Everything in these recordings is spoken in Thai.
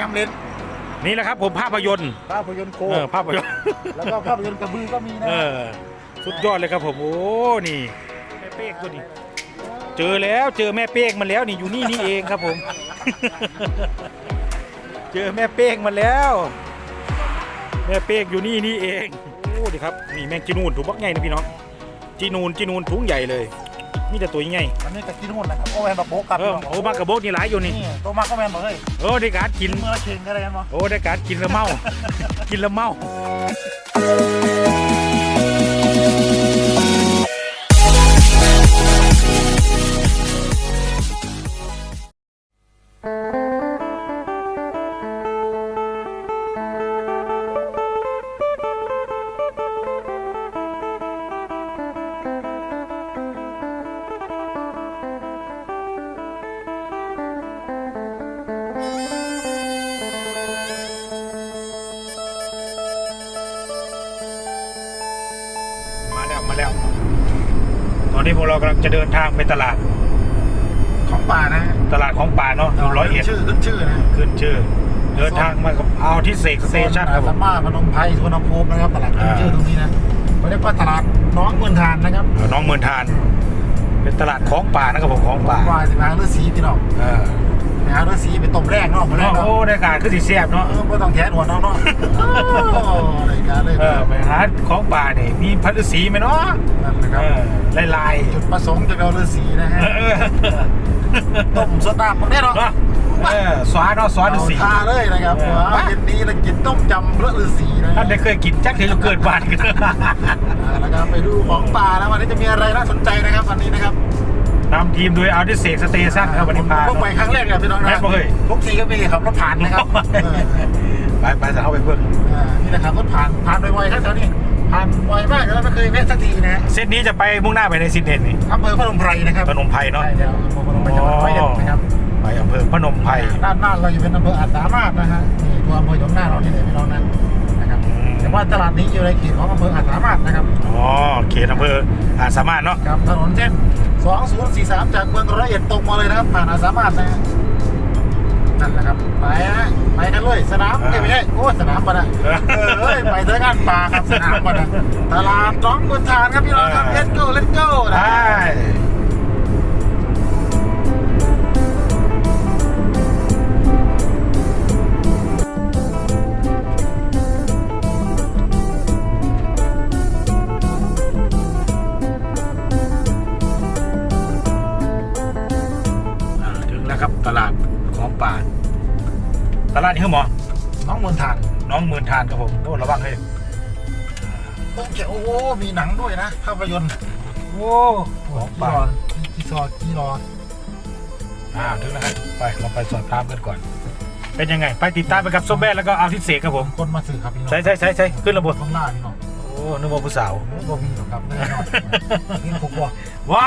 ยำเล่นนี่แหละครับผมภาพยนตร์ภาพยนตร์โคเออภาพยนตร์แล้วก็ภาพยนตร์กระบือก็มีนะเออสุดยอดเลยครับผมโอ้นี่แม่เป้กตัวนี้ เจอแล้วเจอแม่เป้กมาแล้วนี่อยู่นี่นี่เองครับผม เจอแม่เป้กมาแล้ว แม่เป้กอยู่นี่นี่เองโอ้ดีครับนี่แมงจีนูนถุงบักใหญ่นะพี่น้องจีนูนจีนูนถุงใหญ่เลย มีแต่ตัวใหญ่อันนี้กะกินหุ่นนะครับโอ้แมนบอกโบกครับเออโอ้มากระโบกนี่หลายอยู่นี่นี่ตัวมากก็แมนบอกเฮ้ยโอ้ได้การกินเมื่อเชงกันอะไรกันวะโอ้ได้การกินแล้วเมา กินแล้วเมา มาแล้วมาแล้ว ตอนนี้พวกเรากำลังจะเดินทางไปตลาด ของป่านะตลาดของป่าเนาะอยู่ร้อยเอ็ดชื่อขึ้นชื่อนะขึ้นชื่อ เดินทางมากับเอาที่เสกสเตชันครับผสัมมมาพนมไพรสวนภูมินะครับตลาดขึ้นอ่า ชื่อตรงนี้นะเขาเรียกว่าตลาดน้องเมืองทานนะครับเออน้องเมืองทาน เป็นตลาดของป่านะครับผมของป่าว่าสิมาเลือดสีพี่น้องเออไปหาเลือดสีไปต้มแรกเนาะมาแรกโอ้เนาะได้การขึ้นสีแซ่บเนาะ เออไม่ต้องแทนหัวน้องเนาะโอ้รายการ เลยเออไปหาของป่าเนี่ยมีพันธุ์สีไหมเนาะนั่นนะคเอรับอลายลายจุดประสงค์จะเอาเลือดสีนะๆฮะเออเออต้มสดน้ำพวกนี้เนาะเนาะเออสวาเนาะสวาฤาษีเอาทาเลยนะครับเออว้าวเย็นนี้เรากินต้มจำพระฤาษีนะท่านได้เคยกินจักเทจะเกิดบานกันอ่าแล้วก็ไปดูของป่าแล้ววันนี้จะมีอะไรน่าสนใจนะครับวันนี้นะครับนำทีมโดยเอาดิเสกสเตชันครับวันนี้พาผมไปครั้งแรกเลยพี่น้องแม่นะบ่เคยทุกทีก็มีขับรถผ่านนะครับเออไปไปจะเข้าไปเพิ่ง อ่านี่นะครับรถผ่านผ่านบ่อยๆครับแถวนี้ผ่านบ่อยมากแล้วไม่เคยแวะสักทีนะเส้นนี้จะไปมุ่งหน้าไปในซินเดนนี่อำเภอพนมไพรนะครับพนมไพรเนาะใช่แล้วอำเภอพนมไพรจังหวัดร้อยเอ็ดนะครับไปอำเภอพนมไพรด้านหน้าเราอยู่เป็นอำเภออาจสามารถนะฮะนี่ตัวอำเภออยู่ข้างหน้าเรานี่เลยพี่น้องนะนะครับแต่ว่าตลาดนี้อยู่ในเขตของอำเภออาจสามารถนะครับอ๋อเขตอำเภออาจสามารถเนาะครับถนนเส้น2043 จากเมืองร้อยเอ็ดตรงมาเลยนะครับผ่านอาจสามารถนะ ฮะนั่นแหละครับ ไปนะไปกันเลยสนามเอ้ยไม่ใช่โอ้สนามปะนะเออเอ้ยไปเจอกันป่าครับสนามปะนะตลาดน้องบุญทานครับพี่น้องครับ let's go let's go นะได้อ่าถึงแล้วครับตลาดของป่า ตลาดนี้คือหมอ น้องบุญทานน้องเมืองทานครับผมโอ้ระวังให้โอเคโอ้โหมีหนังด้วยนะภาพยนตร์โอ้ของกี่ป่ารอกี่ซอกี่รออ่าถึงแล้วครับไปเราไปสอบถามกันก่อน เป็นยังไง ไปติดตามไปกับส้มแม่แล้วก็อาทิตย์เสกครับผม คนมาสื่อครับพี่น้องใช่ใช่ใช่ใช่ขึ้นระบบต้องล่าพี่น้องโอ้นึกว่าผู้สาวโอ้โหมีหรอกครับแน่นอนนี่คุกวัวว้า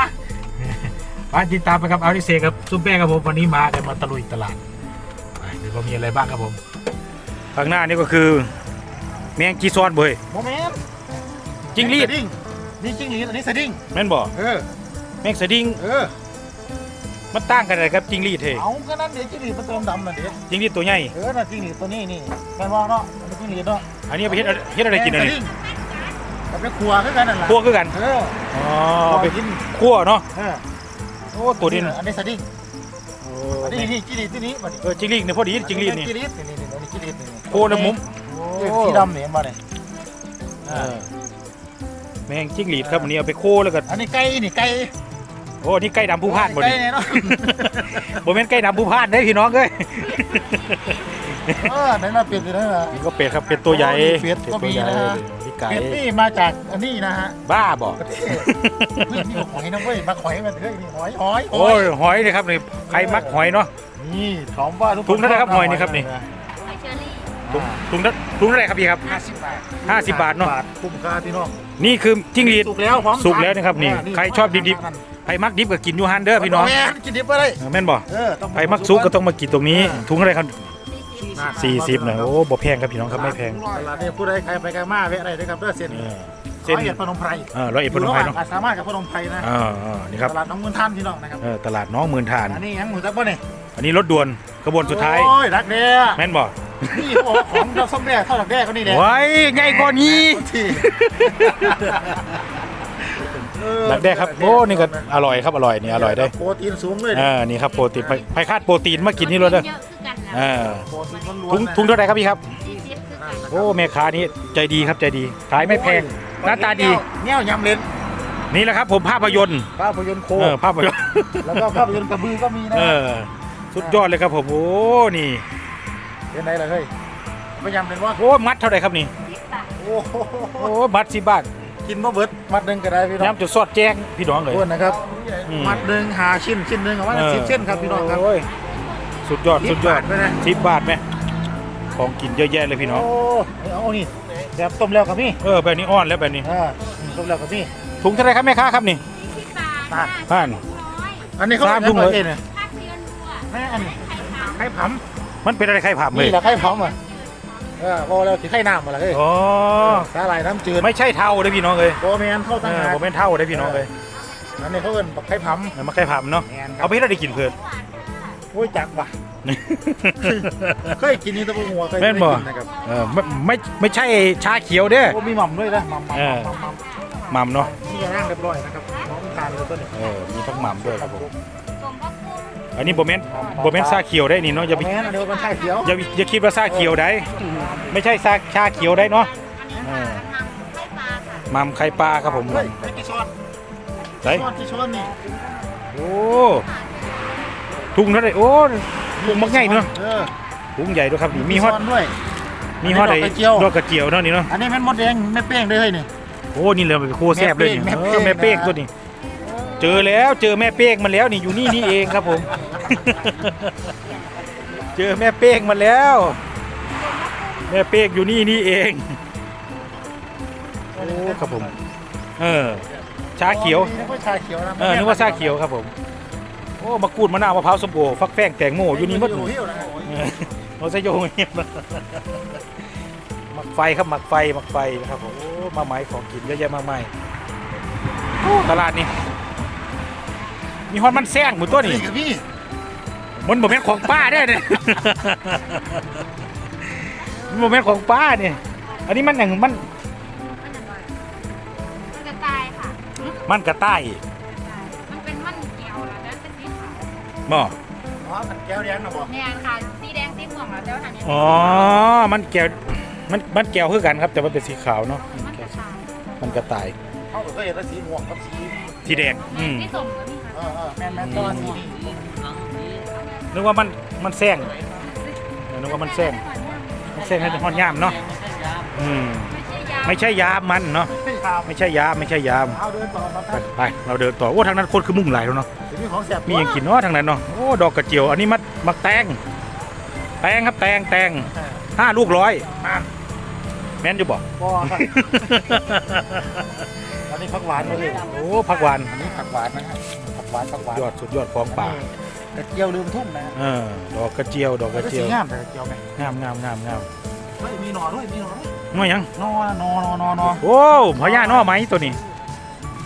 ไปติดตามไปกับอาทิตย์เสกครับส้มแม่ครับผมวันนี้มากันมาตะลุยตลาดไปเดี๋ยวก็มีอะไรบ้างครับผมข้างหน้านี่ก็คือ แมงจีซอนเบยโมเมนต์จิงรีดสดิ้งนี่จิงรีดอันนี้สดิ้งแม่นบ่เออแมงสดิ้งเออมันต่างกันอะไรครับจิงรีดเฮ้ยเอาก็นั่นเดี๋ยวจิงรีดมันตัวดำน่ะเดี๋ยวจิงรีดตัวใหญ่เออน่ะจิงรีดตัวนี้นี่แม่นว่าเนาะอันนี้จิงรีดเนาะอันนี้เอาไปเฮ็ดอะไรเฮ็ดอะไรกินอะไรสดิ้งกับไปครัวคือกันนั่นแหละคั่วคือกันเอออ๋อเอาไปคั่วเนาะเออโอ้ตัวนี้อันนี้สดิ้งโอ้อันนี้นี่จิงรีดที่นี้มาดิเออจิงรีดเนี่ยพอดีจิงรีดนี่จิงรีดนี่นี่อันนี้จิงรีดนี่โคในมุมเออสีดำเนี่ยเห็นบ่เนี่ยเออแมงจิงรีดครับวันนี้เอาไปโคแล้วก็อันนี้ไก่นี่ไก่โอ้นี่ไก่ดำผู้พานบ่ไก่นี่เนี่ยเนาะบ่แม่นไก่ดำผู้พานเด้อพี่น้องเอ้ย เออไหนมาเปลี่ยนเลยนะ นี่ก็เป็ดครับเป็ดตัวใหญ่โอ้นี่เป็ดก็ตัวมีใหญ่นะฮะ นี่ไก่เป็ดนี่มาจากอันนี้นะฮะบ้าบ่ประเทศเฮ้ยนี่หอยนะเว้ยมาหอยมันเฮ้ยนี่หอยหอยโอ้ยหอยนี่ครับนี่ใครมักหอยเนาะ นี่ถามว่าทุกถุงเท่าไหร่ครับหอยนี่ครับนี่ถุงถุงเท่าถุงเท่าไหร่ครับพี่ครับ ห้าสิบบาทห้าสิบบาทเนาะคุ้มค่าพี่น้องนี่คือจิ้งหรีด สุกแล้วพร้อมสุกแล้วนะครับนี่ใครชอบดิบ ไผมักดิบก็กินอยู่ฮันเด้อพี่น้องแม่กินดิบไปเลยเออแม่นบ่เออต้อง ไผมักซุกก็ต้องมากินตรงนี้ถุงเท่าไหร่ครับ 40นะโอ้บ่แพงครับพี่น้องครับไม่แพงตลาดเนี่ยผู้ใดใครไปกันมาแวะอะไรด้วยครับเด้อเส้นเอนี้อเส้นร้อยเอ็ดพนมไพรเออร้อยเอ็ดพนมไพรเนาะอยู่ระหว่างสามารถกับพนมไพรนะอ่าอ่านี่ครับตลาดน้องเมืองท่านพี่น้องนะครับเออตลาดน้องหมื่นทานอันนี้ยังหมูจักบ่เนี่ยอันนี้รถด่วนขบวนสุดท้ายโอ้ยรักแน่แม่นบ่นี่เขาบอกว่าของเราส้มแดงเท่าดักแด้ก็นี่แหละไว้ไงกว่านี้ที่ดักแด้ครับโอ้นี่ก็อร่อยครับอร่อยนี่อร่อยได้โปรตีนสูงเลยอ่านี่ครับโปรตีนไปไปคาดโปรตีนมากินนี่เลยเด้อ เยอะคือกันนะอ่าโปรตีนล้วนๆถุงนะถุงเท่าไหร่ครับพี่ครับสี่สิบคือกันโอ้แม่ค้านี้ใจดีครับใจดี ขายไม่แพงหน้าตาดีเนี่ยยำเลนนี่แหละครับ ผมภาพยนตร์ภาพยนตร์โค เออภาพยนตร์แล้วก็ภาพยนตร์กระบือก็มีนะเออสุดยอดเลยครับผมโอ้นี่เป็นไงล่ะเฮ้ยไม่ยำเลนว่าโอ้มัดเท่าไหร่ครับนี่สิบบาทโอ้โหโอ้มัดสิบบาทกินมะเบิดมัดหนึ่งก็ได้พี่น้องย้ำจุดสอดแจ้งพี่น้องเลยอ้วนนะครับ อืม มัดหนึ่งหาชิ้นชิ้นหนึ่งเอาไว้สิบเส้นครับพี่น้องครับโย สุดยอดสิสุบดยอดบาทไหมนะสิบบาทไหมของกินเยอะแยะเลยพี่น้อง โอ้เอานี่แบบต้มแล้วกับพี่ เออแบบนี้อ่อนแล้วแบบนี้อ่าต้มแล้วกับพี่ ถุงเท่าไหรครับแม่ค้าครับนี่สี่สิบบาทบาทค่ะผ่านน้อยอันนี้เขาสามเรียกถุงเลยว่าเนี่ยภาคเดือนรัวแม่อันนี้ไข่ขาวไข่ผมันเป็นอะไรใครผับำเลยนี่แหละไข่ผำอะเออพอแล้วที่ไข่น้ำมาละเฮ้ยอ๋อสาหร่ายน้ำจืด ไม่ใช่เท่าเลยพี่น้องเลยโบแมนเข้าเอตั้งอหากผมเป็นเท่าเลยพี่น้องเลยอันนี้เขาเอิ้นบักไข่ผเออมาใครผับเนาะำแมนครัเอาบไปให้เราได้กินเพื่อนโอ้ยจักว่ะ เคยกินนี่ตะปูหัวเคยแม่นบ่เคยกินะครับเออไม่ไม่ไม่ใช่ชาเขียวเด้อ โอ้มีหม่ำด้วยนะหม่ำหม่ำเออ หม่ำหม่ำหม่ำเนาะนี่ย่างเรียบร้อยนะครับน้องทานเลยต้นนี้เออมีพักหม่ำด้วยครับผมสมพระคุณอันนี้โบเมนโบเมนชาเขียวได้นี่เนาะอย่าไปแม่นอันเดียวมันชาเขียวอย่าอย่าคิดว่าชาเขียวได้ไม่ใช่ชาชาเขียวได้เนาะอันนี้เออค่ะทำไข่ปลาค่ะหม่ำไข่ปลาครับผมเฮ้ยไม่กี่ช้อนใส่ช้อนที่ช้อนนี่โอ้ ถุงเท่าไหร่โอ้ถุงมักใหญ่เนาะเออถุงใหญ่ด้วยครับนี่มีฮอตช้อนด้วย มีฮอตอัไอ้นนี้ดอกกระเจียว ดอกกระเจียวเนาะนี่เนาะอันนี้แม่นมดแดงแม่เป้งด้วยเฮ้ยนี่ โอ้นี่เลยมันเป็นโคแซบเลยนี่แม่เอเป้องแม่เป้งนะตัวนี้ เจอแล้วเจอแม่เป้งมันแล้วนี่อยู่นี่นี่เองครับผม เจอแม่เป้งมันแล้ว แม่เป้งอยู่นี่นี่เองโอ้ครับผม เออชาเขียว นึกว่าชาเขียวนะเออนึกว่าชาเขียวครับผม โอ้มะกรูดมะนาวมะพร้าวส้มโอฟักแป้งแตงโมอยู่นี่หมดอยู่เลยหิ้วนะเออโอไซโยเงียบหมักไฟครับหมักไฟหมักไฟนะครับผมโอ้มาไม้ของกินเยอะแยะมากมายโอ้ตลาดนี่มีฮอนมันแซงหมดตัวนี่กับพี่มันบ่แม่นของป้าได้เนี่ยมันบ่แม่นของป้าเนี่ยอันนี้มันอย่างมัน มันจะตายค่ะมันกระต่าย บ่อ๋อมันแก้วแดงนะบอกแนนค่ะสีแดงสีม่วงแล้วเจ้าทางนี้อ๋อ มันแก้วมันมันแก้วคือกันครับ แต่มันเป็นสีขาวเนาะมันจะตายมันกระต่ายเขาก็เคยเห็นแล้วสีม่วงกับสีสีแดงอืมสีส้มก็มีค่ะเออเออแม่นแม่นแตัวาสีนี่นึกว่ามันมันแซงเออนึกว่ามันแซงมันแซงให้ฮอนยามเนาะอืม ไม่ใช่ยาไม่ใช่ยามมันเนาะไม่ทำไม่ใช่ยามไม่ใช่ยามเอาเดินต่อมาไปไปเราเดินต่อโอ้ทางนั้นคนคือมุ่งหลายแล้วเนาะถึงมีของแสบมีอย่างกินเนาะทางนั้นเนาะโอ้ดอกกระเจียวอันนี้มัดมักแตงแตงครับแตงแตงห้าลูกร้อยแม่นอยู่บอกบ่ครับอันนี้ผักหวานเลยโอ้ผักหวานอันนี้ผักหวานนะครับผักหวานผักหวานยอดสุดยอดของป่ากระเจียวลืมทุ่มนะเออดอกกระเจียวดอกกระเจียวสีงามแต่กระเจียวไหมงามงามงามงามเฮ้ยมีหน่อด้วยมีหน่อด้วย น้อยยังหน่อนอนอนอนอโอ้พญาน้อไหมตัวนี้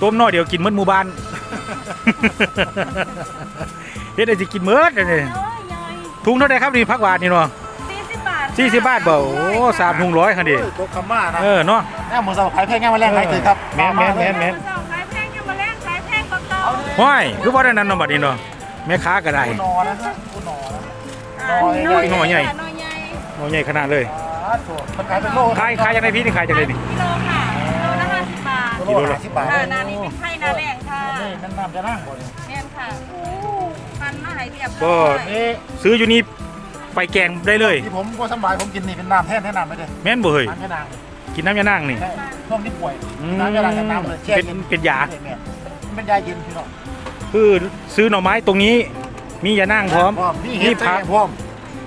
ต้มน้อยเดียวกินหมดหมู่บ้านเฮ็ดได้สิกินหมดเลยนี่โอ้ยยายถุงเท่าไหร่ครับนี่ผักหวานนี่เนาะสี่สิบบาทสี่สิบบาทบ่โอ้สามถุงร้อยคันดิเฮ้ยตัวคำว่านะเออเนาะแม่หมูสับขายแพงง่ายมาแรงขายถือครับแม่นแม่นแม่นแม่นสองขายแพงยังมาแลกขายแพงกว่าเก่าห้อยคือบ่ได้นั้นเนาะบัดนี้เนาะแม่ค้าก็ได้หนอนะครับหนอนะน้อยหน่อยใหญ่น้อยใหญ่โอ้ใหญ่ขนาดเลยอ่าถูกมัน ขายเป็นโลขายขายจังไดพี่นี่ขายจังไดนี่กิโลค่ะกิโลละห้าสิบบาทโลละสิบบาทค่ะนานี้เป็นไข่นาแรงค่ะนี่นั่นน้ำจะนั่งบ่เนี่ยแม่นค่ะพันมาให้เรียบก็ร้อยนี่ซื้ออยู่นี่ไปแกงได้เลยที่ผมก็สบายผมกินนี่เป็นน้ำแท้แท้น้ำไม่ได้แม่นบ่เฮ้ยน้ำแค่นางกินน้ำยานางนี่ใช่ช่วงที่ป่วยอืมน้ำแค่นางกับน้ำเลยแช่เป็นเย็นเป็นยาเนี่ยเป็นยาเย็นพี่น้องคือซื้อหน่อไม้ตรงนี้มียานางพร้อมนี่เห็ดนี่ผัพักกพร้อม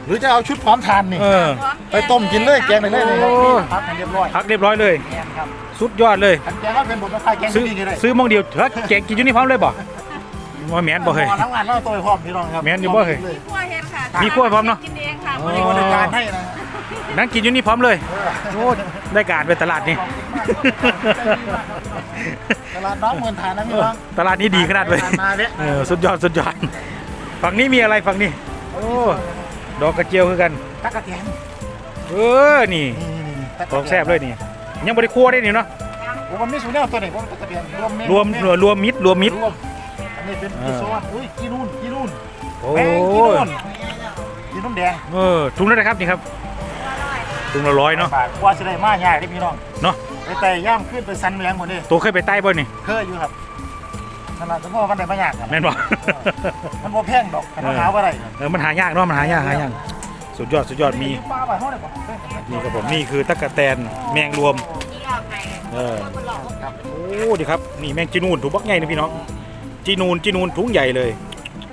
หรือจะเอาชุดพร้อมทานนี่เออ ไปต้มกินเลยแกงไปเลยนี่โอ้ พักให้เรียบร้อยพักเรียบร้อยเลย แกงครับสุดยอดเลย อันแกงก็เป็นบทกาแฟแกงซื้อที่นี่ก็ได้ซื้อหมองเดียวเฮ้ยแกงกินอยู่นี่พร้อมเลยบ่ว่าแม่นบ่เฮ้ยหม้อทั้งวันแล้วตัวพร้อมพี่น้องครับแม่นอยู่บ่เฮ้ย มีกล้วยเห็ดค่ะมีกล้วยพร้อมเนอะ กินเองค่ะอ๋อมีบริการให้นะนั่งกินอยู่นี่พร้อมเลย เออโอ้ได้การไปตลาดนี่ ตลาดน้องเมืองทานนะพี่น้อง ตลาดนี้ดีขนาดเลยมาเนี่ยเออสุดยอดสุดยอด ฝั่งนี้มีอะไรฝั่งนี้ฝโอ้ ดอกกระเจียวคือกัน ตักกะแตนเออ นี่นี่นี่นี่ตักขกะองตนแซ่บเลยนี่ ยังบริคั่วได้นี่เนาะโอ้มันมีสูตรแนวตัวไหนบ่ตักกะแตนรวมเมนูรวมรวมมิตรรวมมิตร รวมอันนี้เป็นเออกิโซนอุ้ยกินูนกินูนโอ้แมงกินูนกินูนแดงเออถุงละครับนี่ครับถุงละร้อยเนาะ บาทกว่าจะได้มาง่ายได้พี่น้องเนาะ ไปแต่ย่ามขึ้นไปสันแมงหมดนี่ตัวเคยไปใต้บ่นี่ เคยอยู่ครับ นั่นแหละสมมติว่ามันได้มาอยากครับแม่นบ่ มันบ่แพงดอกแต่มันหาว่าไรครับเออมันหายากเนาะมันหายากหายากสุดยอดสุดยอดมีปลาไปเท่าไหร่บ่นี่ครับผมนี่คือตั๊กแตนแมงรวมที่เราไปเออคนหลอกครับโอ้ดีครับนี่แมงจีนูนถุงบักใหญ่นะพี่น้องจีนูนจีนูนถุงใหญ่เลย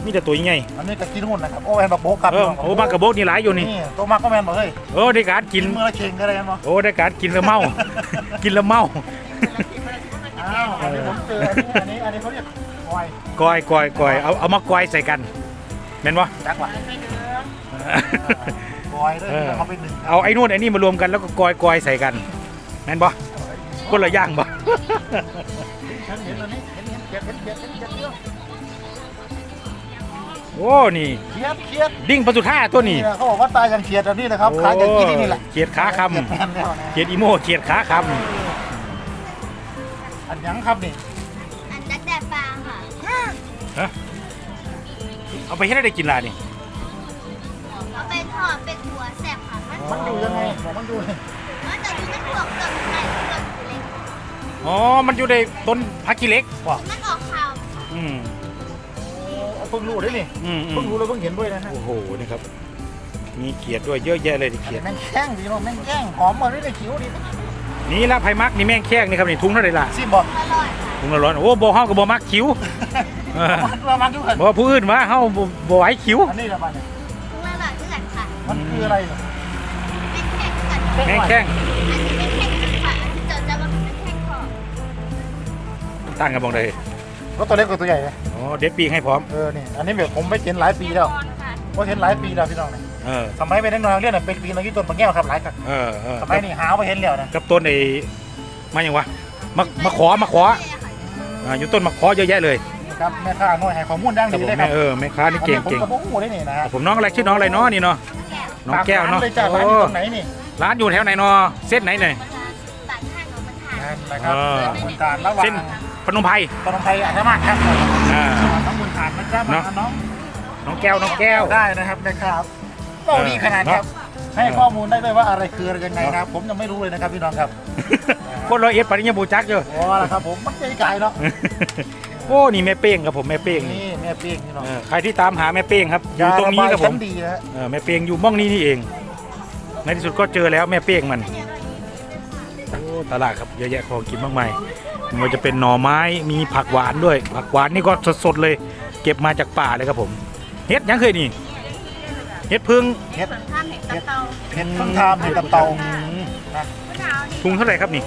มีแต่ตัวใหญ่อันนี้ก็กินหุ่นนะครับโอ้แมนบักโบกครับเออโอ้มากกระโบกนี่หลายอยู่นี่นี่ตัวมากก็แมนบอกเฮ้ยโอ้ได้การกิกินนมือละเข่งก็ได้มั้งโอ้ได้การกินแล้วเมา กินแล้วเมา อ้าวอันนี้ผมเจออันนี้อันนี้อันนี้เขาเรียกหอยกอยกอยกอยเอาเอามากอยใส่กันแม่นบ่ จักว่ะไม่เดือหอยด้วยเออเขาไปหนึ่งเอาไอ้นู่นไอ้นี่มารวมกันแล้วก็กอยกอยใส่กันแม่นบ่คนละอย่างบ่ฉันเห็นอันนี้เห็นเห็นเขียดเห็นเขียดเห็นเขียดเยอะโอ้นี่เขียดเขียดดิ้งปลาสุท่าตัวนี้ะเขาบอกว่าตายอย่างเขียดแบบนี้นะครับขายอย่างกินที่นี่แหละเขียดขาคเขียดแมนแล้วนะำเขียดอีโมเขียดขาค อันหยังครับนี่อันจักแดดปลาค่ะำเอาไปให้ได้กินล่ะนี่เอาไปทอดเป็นหัวแสบค่ะมันมันอยู่ยังไงบอกมันอยู่เลยมันจะอยู่ในพวกต้นไม้ต้นเล็กอ๋อ มันอยู่ในต้นพักกิเล็กบอกมันออกขาวอืมเอาเพิ่งรู้ด้วยนี่อืมอืเพิ่งมรู้แล้วเพิ่งเห็นด้วยนะฮะโอ้โหนี่ครับมีเขียดด้วยเยอะแยะเลยนี่เขียดแม่งแข้งดีเนาะแม่งแข้งหอมมาด้วยเลยคิ้วดี นี่ละไผ่มักนี่แม่งแข้งนี่ครับนี่ทุงเท่าไหร่ล่ะซิบอกอร่อยค่ะทุงละร้อยโอ้บ่เฮาก็บ่มักคิ้วเออมันมามันด้วยกันบ่ว่าผู้อื่นว่าเฮาบ่บ่ไหวคิ้ว อันนี้ละมันเนี่ยทุกอร่อยด้วยกันค่ะมันคืออะไรเนี่ยแม่แข็งกันแข้งหน่อยแม่งแข้งอันนี้ไม่แข็งค่ะอันที่เจอจะว่าเป็นแข็งคอตั้งกันบ่ได้ก็ตัวเล็กกว่าตัวใหญ่เลยอ๋อเด็ดปีกให้พร้อมเออนี่อันนี้แบบผมไม่เห็นหลายปีแล้วค่ะว่าเห็นหลายปีแล้วพี่น้องเนี่ย เออสมัยเป็นนักนอนเรียนน่ะเป็นปีนอายุต้นปังแก้วครับหลายครับเออเออสมัยนี้หาไปเห็นแล้วนะกับต้นไอ้มาหยังวะมามาขอมาขออ่าอยู่ต้นมาขอเยอะแยะเลยนี่ครับแม่ค้าหน่วยให้ข้อมูลดังครับดีผมเลยครัแม่บเออแม่ค้านี่เก่งผมเก่งก็บอกโอ้โหได้นี่นะครับผมน้องอะไรชื่อน้องอะไรเนาะนี่เนาะน้องแก้วเนาะร้เลยจ้าร้านโอ้อยู่ตรงไหนนี่ร้านอยู่แถวไหนเนาะเส้นไหนหน่อยบาดข้างของมันทานนั่นนะครับเออบุญทานระหว่างเส้นพนมไพรตนมไทยอาจจะมากครับอ่าน้องบุญทานนะจ๊ะมาเนาะน้องน้องแก้วน้องแก้วได้นะครับนะครับ โอ้ดีขนาดครับ ให้ข้อมูลได้ด้วยว่าอะไรคืออะไรยังไงนะครับ ผมยังไม่รู้เลยนะครับพี่น้องครับคนร้อยเอ็ดปริญญาบูจักอยู่โอ้ละครับผมมันใจไกลเนาะโอ้นี่แม่เป้งครับผมแม่เป้งนี่นี่แม่เปียงพี่น้องเออใครที่ตามหาแม่เป้งครับอยู่ตรงนี้ครับผชั้มนดีนะฮะเออแม่เป้งอยู่ม่องนี้นี่เอง ในที่สุดก็เจอแล้วแม่เป้งมันโอ้ตลาดครับเยอะแยะของกินมากมายไมันจะเป็นหน่อไม้มีผักหวานด้วย ผักหวานนี่ก็สดๆเลย เก็บมาจากป่าเลยครับผมเฮ็ดยังเคยนี่ เฮ็ดพึ่งเห็ดข้ามเห็ดกับเตาเห็ดพิ่งทามเห็ดตับเตาอืมถุงเท่าไหร่ครับนี่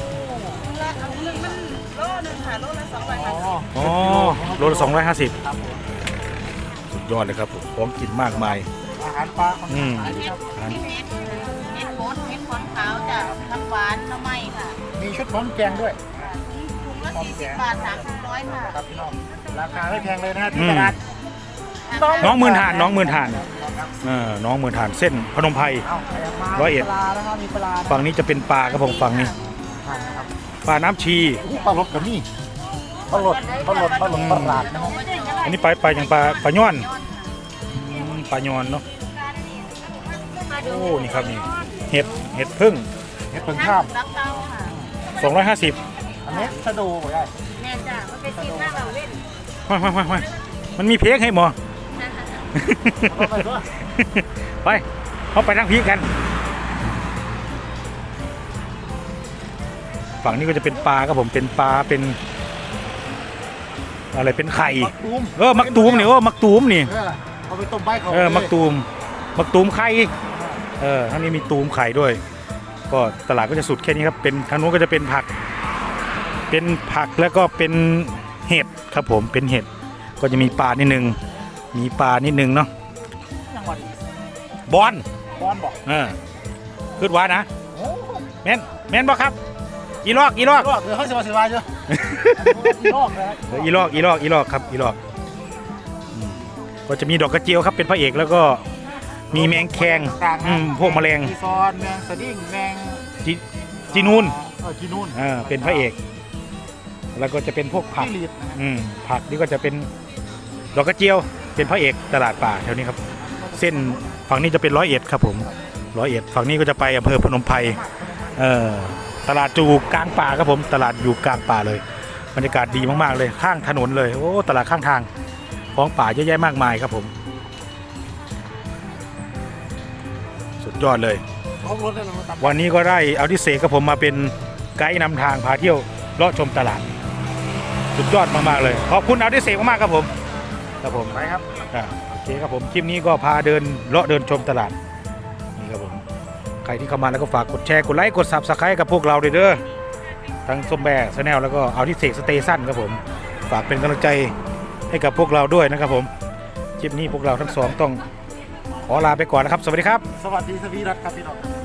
ละเอาหนึ่งมันโลหนึ่งค่ะโลละสองร้อยอ๋ห้าออ๋อโลละสองร้อยห้าสิบครับผมสุดยอดเลยครับผมของกินมากมาย อาหารปลาของอืม ขายดีครับอัน เม็ดเม็ดโคตรเม็ดขอนขาวจ้ะน้ำหวานน้ำไหม้ค่ะมีชุดพร้อมแกงด้วยถุงละสี่สิบบาทสามถุงร้อยค่ะ ครับพี่น้องราคาไม่แพงเลยนะฮะที่ตลาด น้องหมื่นทานน้องหมื่นทานเออน้องหมื่นทานเส้นพนมไพรเอาไปามาร้อยเอ็ด ปลานะครับมีปลาฝั่งนี้จะเป็นปลาครับผมฝั่งนี้ครับปลาน้ำชีอู้ปลาลดกับนี่ปลาลดปลาลดปลาลดปลาหลาดนะครับอันนี้ปลาปลาอย่างปลาปลาย้อนอืมปลาย้อนเนาะโอ้นี่ครับนี่เห็ดเห็ดพึ่งเห็ดเพิ่งข้าม รับเตาค่ะ250 อันนี้ชะโดูบ่ได้แม่จ้ะมันเป็นทีมหน้าเราเล่นห้อยห้อยห้อยห้อยมันมีเพลงให้หมอเอา ไปด้วยไปเขาไปนั่งพีกัน ฝั่งนี้ก็จะเป็นปลาครับผมเป็นปลาเป็น อะไรเป็นไข่มักตูมเออมักตูมนี่เออมักตูมนี่เออเอาไปต้มใบเขาเออมักตูมมักตูมไข่เออทั้งนี้มีตูมไข่ด้วย ก็ตลาดก็จะสุดแค่นี้ครับเป็นทางนู้นก็จะเป็นผัก เป็นผักแล้วก็เป็นเห็ดครับผมเป็นเห็ดก็จะมีปลานิดนึง มีปลานิดนึงเนาะจังหวัดบอลบอลบอกเออขึ้นว่านะโอ้แม่นแม่นบ่ครับ อีลอกอีลอก ลอกเดี๋ยวเขาสิว่าสิว่าอยู่ลอกนะเอออีลอกอีลอกอีลอกครับอีลอกอืมก็จะมีดอกกระเจียวครับเป็นพระเอกแล้วก็มีแมงแคงต่างๆอืมพวกแมลงมีซอนแมงสดิ้งแมงจีจีนูนเออจีนูนอ่าเป็นพระเอก แล้วก็จะเป็นพวกผัก ที่ลีดนะฮะอืมผักนี่ก็จะเป็นดอกกระเจียว เป็นพระเอกตลาดป่าแถวนี้ครับ เส้นฝั่งนี้จะเป็นร้อยเอ็ดครับผมร้อยเอ็ดฝั่งนี้ก็จะไปอำเภอพนมไพรเอ่อตลาดจูกลางป่าครับผมตลาดอยู่กลางป่าเลย บรรยากาศดีมากๆเลยข้างถนนเลยโอ้ตลาดข้างทางของป่าเยอะแยะมากมายครับผม สุดยอดเลย วันนี้ก็ได้เอาที่เสกกับผมมาเป็นไกด์นำทางพาเที่ยวเลาะชมตลาด สุดยอดมากๆเลย ขอบคุณเอาที่เสกมากๆครับผม ครับผมไปครับอ่าโอเคครับผมคลิปนี้ก็พาเดินเลาะเดินชมตลาดนี่ครับผมใครที่เข้ามาแล้วก็ฝากกดแชร์กดไลค์กดซับสไครต์กับพวกเราด้วยเด้อทั้งส้มแบร์ชาแนลแล้วก็เอาที่เสกสเตชันครับผมฝากเป็นกำลังใจให้กับพวกเราด้วยนะครับผมคลิปนี้พวกเราทั้งสองต้องขอลาไปก่อนนะครับ สวัสดีครับ สวัสดีสวีรัตน์ครับพี่น้อง